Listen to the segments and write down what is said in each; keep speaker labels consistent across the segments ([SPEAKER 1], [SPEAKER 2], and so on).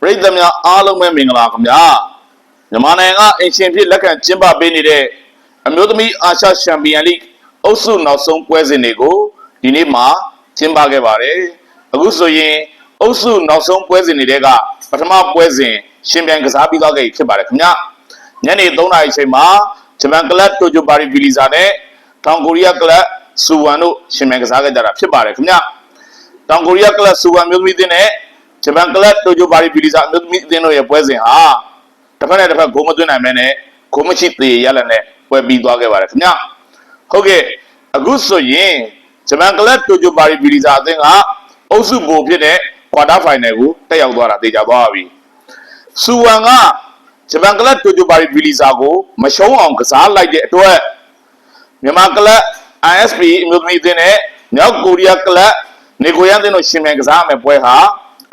[SPEAKER 1] ပရိသတ်များအားလုံးပဲမင်္ဂလာခင်ဗျာမြန်မာနိုင်ငံကအင်ရှင်ဖြစ်လက်ခံကျင်းပပေးနေတဲ့အမျိုးသမီးအာရှချန်ပီယံလိအုပ်စုနောက်ဆုံးပွဲစဉ်တွေကိုဒီနေ့မှာကျင်းပခဲ့ပါတယ်အခုဆိုရင်အုပ်စုနောက်ဆုံးပွဲစဉ်တွေကပထမပွဲစဉ်ရှင်ပြိုင်ကစားပြီးသွားခဲ့ပြီဖြစ်ပါတယ်ခင်ဗျာညနေ3နာရီချိန်မှာဂျပန်ကလပ်တိုကျိုပါရီဗီလီဇာနဲ့တောင်ကိုရီးယားကလပ်စူဝမ်တို့ရှင်ပြိုင်ကစားခဲ့ကြတာဖြစ်ပါတယ်ခင်ဗျာတောင်ကိုရီးယားကလပ်စူဝမ်မျိုးသမီးအသင်းနဲ့ ဂျပန်ကလပ်တိုကျိုပါရီပီလီစာမျိုးသမီးအသင်းတို့ရဲ့ပွဲစဉ်ဟာတစ်ဖက်နဲ့တစ်ဖက်ဂိုးမသွင်းနိုင်မဲနဲ့ဂိုးမရှိသေးရလက်နဲ့ပွဲပြီးသွားခဲ့ပါတယ်ခင်ဗျဟုတ်ကဲ့အခုဆိုရင်ဂျပန်ကလပ်တိုကျိုပါရီပီလီစာအသင်းကအုပ်စုပုံဖြစ်တဲ့ကွာတာဖိုင်နယ်ကိုတက်ရောက်သွားတာသိကြသွားပါပြီစူဝမ်ကဂျပန်ကလပ်တိုကျိုပါရီပီလီစာကိုမရှုံးအောင်ကစားလိုက်တဲ့အတွက်မြန်မာကလပ် ISP အမျိုးသမီးအသင်းနဲ့မြောက်ကိုရီးယားကလပ်နေကိုရန်အသင်းတို့ရှင်မြန်ကစားမယ်ပွဲဟာ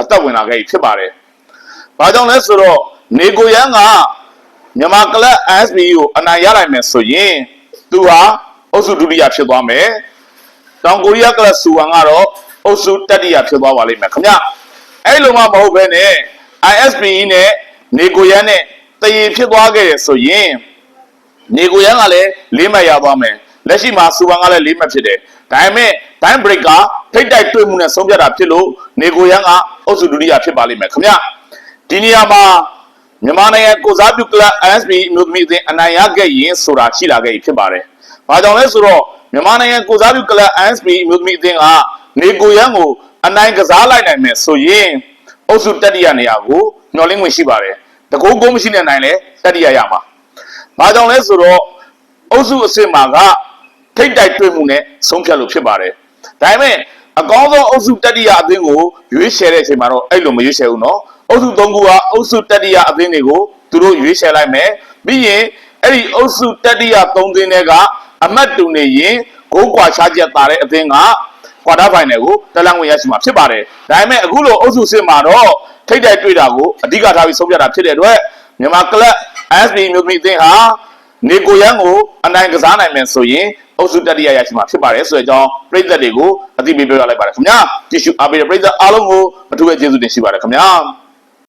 [SPEAKER 1] အသက်ဝင်လာခဲ့ပြီဖြစ်ပါတယ်။ဘာကြောင့်လဲဆိုတော့နေကိုရန်ကမြန်မာကလပ် ISP ကိုအနိုင်ရနိုင်မယ်ဆိုရင်သူဟာအုပ်စုဒုတိယဖြစ်သွားမယ်။တောင်ကိုရီးယားကလပ်စူဝမ်ကတော့အုပ်စုတတိယဖြစ်သွားပါလိမ့်မယ်ခင်ဗျ။အဲ့လိုမှမဟုတ်ဘဲနဲ့ ISP နဲ့နေကိုရန်နဲ့တရေဖြစ်သွားခဲ့ရဆိုရင်နေကိုရန်ကလည်းလေးမှတ်ရသွားမယ်လက်ရှိမှာစူပန်ကလည်းလေးမှတ်ဖြစ်တယ် ဒါပေမဲ့ဒိုင်းဘရိတ်ကထိတ်တိုက်တွေ့မှုနဲ့ဆုံးဖြတ်တာဖြစ်လို့နေကိုရန်ကအုပ်စုဒုတိယဖြစ်ပါလိမ့်မယ်ခင်ဗျဒီနေရာမှာမြန်မာနိုင်ငံကိုစားပြုကလပ် NSB အမျိုးသမီးအသင်းအနိုင်ရခဲ့ရင်ဆိုတာရှိလာခဲ့ပြီဖြစ်ပါတယ်ဘာကြောင့်လဲဆိုတော့မြန်မာနိုင်ငံကိုစားပြုကလပ် NSB အမျိုးသမီးအသင်းကနေကိုရန်ကိုအနိုင်ကစားလိုက်နိုင်မယ်ဆိုရင်အုပ်စုတတိယနေရာကိုညှော်လင်းဝင်ရှိပါတယ်တကူကုန်းမရှိတဲ့နိုင်လဲတတိယရမှာ။ဘာကြောင့်လဲဆိုတော့အုပ်စုအစစ်မှာက ထိတ်တိုက်တွေ့မှုနဲ့ဆုံးဖြတ်လို့ဖြစ်ပါတယ်။ဒါပေမဲ့အကောင်းဆုံးအုပ်စုတတိယအသင်းကိုရွေးချယ်တဲ့အချိန်မှာတော့အဲ့လိုမရွေးချယ်ဘူးနော်။အုပ်စု၃ခုကအုပ်စုတတိယအသင်းတွေကိုသူတို့ရွေးချယ်လိုက်မယ်။ပြီးရင်အဲ့ဒီအုပ်စုတတိယ၃သင်းတွေကအမတ်တူနေရင်ဂိုးကွာခြားချက်တာတဲ့အသင်းကကွာတာဖိုင်နယ်ကိုတက်လန့်ဝင်ရရှိမှာဖြစ်ပါတယ်။ဒါပေမဲ့အခုလိုအုပ်စုစစ်မှာတော့ထိတ်တိုက်တွေ့တာကိုအဓိကထားပြီးဆုံးဖြတ်တာဖြစ်တဲ့အတွက်မြန်မာကလပ် SB မျိုးသမီးအသင်းဟာ နေကိုရန်ကိုအနိုင်ကစားနိုင်မယ်ဆိုရင်အုပ်စုတတိယရရှိမှာဖြစ်ပါတယ်ဆိုတဲ့အကြောင်းပြည်သက်တွေကိုအသိပေးပြောရလိုက်ပါတယ်ခင်ဗျာကြည့်ရှုအားပေးတဲ့ပြည်သက်အားလုံးကိုအထူးပဲကျေးဇူးတင်ရှိပါတယ်ခင်ဗျာ